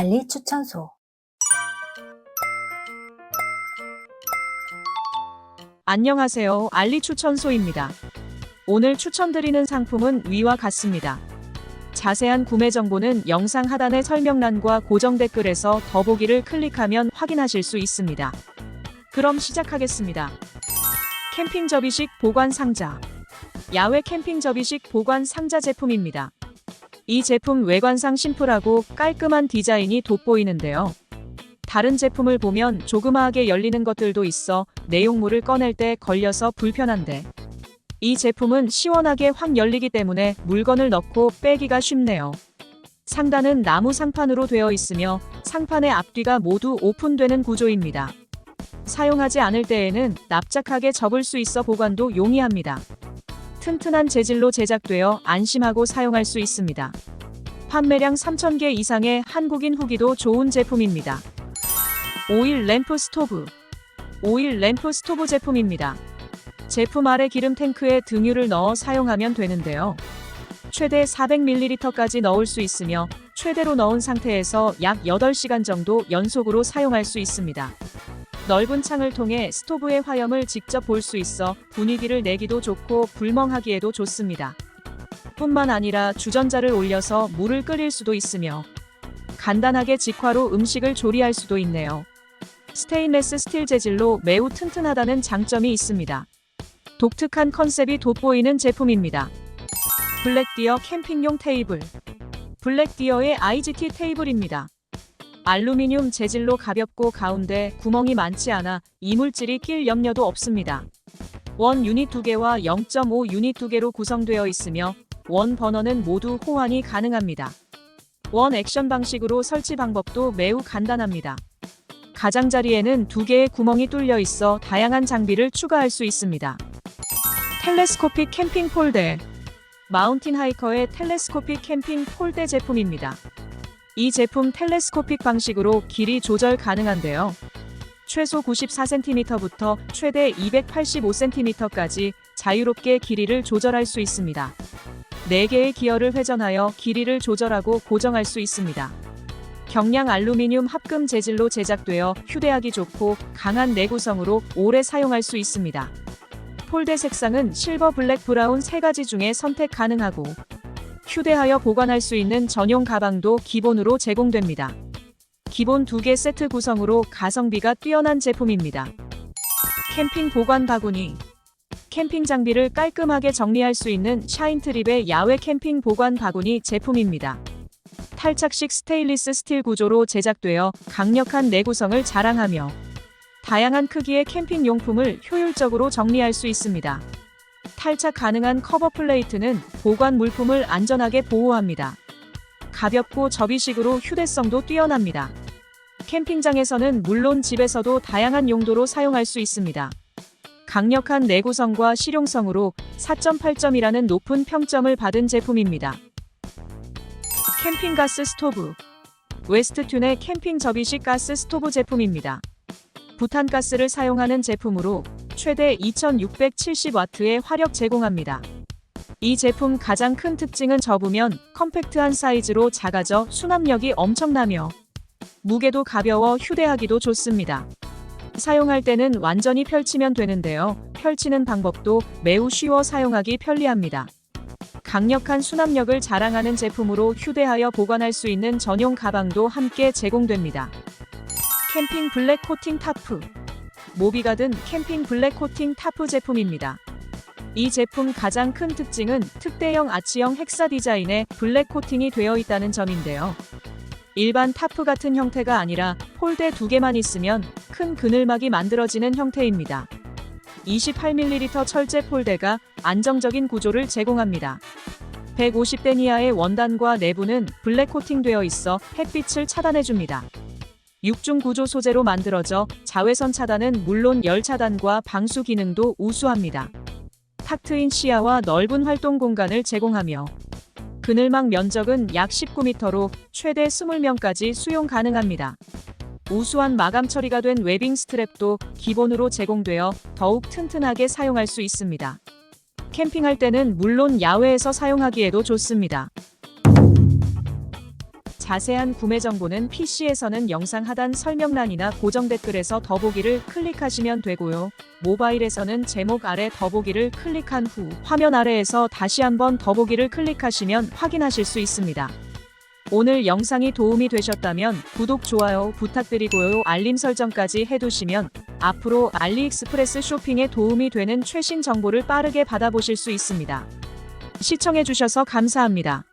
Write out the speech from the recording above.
알리 추천소 안녕하세요. 알리 추천소입니다. 오늘 추천드리는 상품은 위와 같습니다. 자세한 구매 정보는 영상 하단의 설명란과 고정 댓글에서 더보기를 클릭하면 확인하실 수 있습니다. 그럼 시작하겠습니다. 캠핑 접이식 보관 상자. 야외 캠핑 접이식 보관 상자 제품입니다. 이 제품 외관상 심플하고 깔끔한 디자인이 돋보이는데요. 다른 제품을 보면 조그마하게 열리는 것들도 있어 내용물을 꺼낼 때 걸려서 불편한데 이 제품은 시원하게 확 열리기 때문에 물건을 넣고 빼기가 쉽네요. 상단은 나무 상판으로 되어 있으며 상판의 앞뒤가 모두 오픈되는 구조입니다. 사용하지 않을 때에는 납작하게 접을 수 있어 보관도 용이합니다. 튼튼한 재질로 제작되어 안심하고 사용할 수 있습니다. 판매량 3,000개 이상의 한국인 후기도 좋은 제품입니다. 오일 램프 스토브. 오일 램프 스토브 제품입니다. 제품 아래 기름 탱크에 등유를 넣어 사용하면 되는데요. 최대 400ml까지 넣을 수 있으며 최대로 넣은 상태에서 약 8시간 정도 연속으로 사용할 수 있습니다. 넓은 창을 통해 스토브의 화염을 직접 볼 수 있어 분위기를 내기도 좋고 불멍하기에도 좋습니다. 뿐만 아니라 주전자를 올려서 물을 끓일 수도 있으며 간단하게 직화로 음식을 조리할 수도 있네요. 스테인레스 스틸 재질로 매우 튼튼하다는 장점이 있습니다. 독특한 컨셉이 돋보이는 제품입니다. 블랙디어 캠핑용 테이블. 블랙디어의 IGT 테이블입니다. 알루미늄 재질로 가볍고 가운데 구멍이 많지 않아 이물질이 낄 염려도 없습니다. 원 유닛 2개와 0.5 유닛 2개로 구성되어 있으며 원 버너는 모두 호환이 가능합니다. 원 액션 방식으로 설치 방법도 매우 간단합니다. 가장자리에는 두 개의 구멍이 뚫려 있어 다양한 장비를 추가할 수 있습니다. 텔레스코픽 캠핑 폴대 마운틴 하이커의 텔레스코픽 캠핑 폴대 제품입니다. 이 제품 텔레스코픽 방식으로 길이 조절 가능한데요. 최소 94cm부터 최대 285cm까지 자유롭게 길이를 조절할 수 있습니다. 4개의 기어를 회전하여 길이를 조절하고 고정할 수 있습니다. 경량 알루미늄 합금 재질로 제작되어 휴대하기 좋고 강한 내구성으로 오래 사용할 수 있습니다. 폴대 색상은 실버, 블랙, 브라운 세 가지 중에 선택 가능하고 휴대하여 보관할 수 있는 전용 가방도 기본으로 제공됩니다. 기본 2개 세트 구성으로 가성비가 뛰어난 제품입니다. 캠핑 보관 바구니 캠핑 장비를 깔끔하게 정리할 수 있는 샤인트립의 야외 캠핑 보관 바구니 제품입니다. 탈착식 스테인리스 스틸 구조로 제작되어 강력한 내구성을 자랑하며 다양한 크기의 캠핑 용품을 효율적으로 정리할 수 있습니다. 탈착 가능한 커버 플레이트는 보관 물품을 안전하게 보호합니다. 가볍고 접이식으로 휴대성도 뛰어납니다. 캠핑장에서는 물론 집에서도 다양한 용도로 사용할 수 있습니다. 강력한 내구성과 실용성으로 4.8점이라는 높은 평점을 받은 제품입니다. 캠핑 가스 스토브 웨스트튠의 캠핑 접이식 가스 스토브 제품입니다. 부탄가스를 사용하는 제품으로 최대 2670W의 화력 제공합니다. 이 제품 가장 큰 특징은 접으면 컴팩트한 사이즈로 작아져 수납력이 엄청나며 무게도 가벼워 휴대하기도 좋습니다. 사용할 때는 완전히 펼치면 되는데요. 펼치는 방법도 매우 쉬워 사용하기 편리합니다. 강력한 수납력을 자랑하는 제품으로 휴대하여 보관할 수 있는 전용 가방도 함께 제공됩니다. 캠핑 블랙 코팅 타프 모비가든 캠핑 블랙 코팅 타프 제품입니다. 이 제품 가장 큰 특징은 특대형 아치형 헥사 디자인에 블랙 코팅이 되어 있다는 점인데요. 일반 타프 같은 형태가 아니라 폴대 두 개만 있으면 큰 그늘막이 만들어지는 형태입니다. 28ml 철제 폴대가 안정적인 구조를 제공합니다. 150대 이하의 원단과 내부는 블랙 코팅되어 있어 햇빛을 차단해줍니다. 육중 구조 소재로 만들어져 자외선 차단은 물론 열 차단과 방수 기능도 우수합니다. 탁 트인 시야와 넓은 활동 공간을 제공하며 그늘막 면적은 약 19m로 최대 20명까지 수용 가능합니다. 우수한 마감 처리가 된 웨빙 스트랩도 기본으로 제공되어 더욱 튼튼하게 사용할 수 있습니다. 캠핑할 때는 물론 야외에서 사용하기에도 좋습니다. 자세한 구매 정보는 PC에서는 영상 하단 설명란이나 고정 댓글에서 더보기를 클릭하시면 되고요. 모바일에서는 제목 아래 더보기를 클릭한 후 화면 아래에서 다시 한번 더보기를 클릭하시면 확인하실 수 있습니다. 오늘 영상이 도움이 되셨다면 구독, 좋아요 부탁드리고요. 알림 설정까지 해두시면 앞으로 알리익스프레스 쇼핑에 도움이 되는 최신 정보를 빠르게 받아보실 수 있습니다. 시청해주셔서 감사합니다.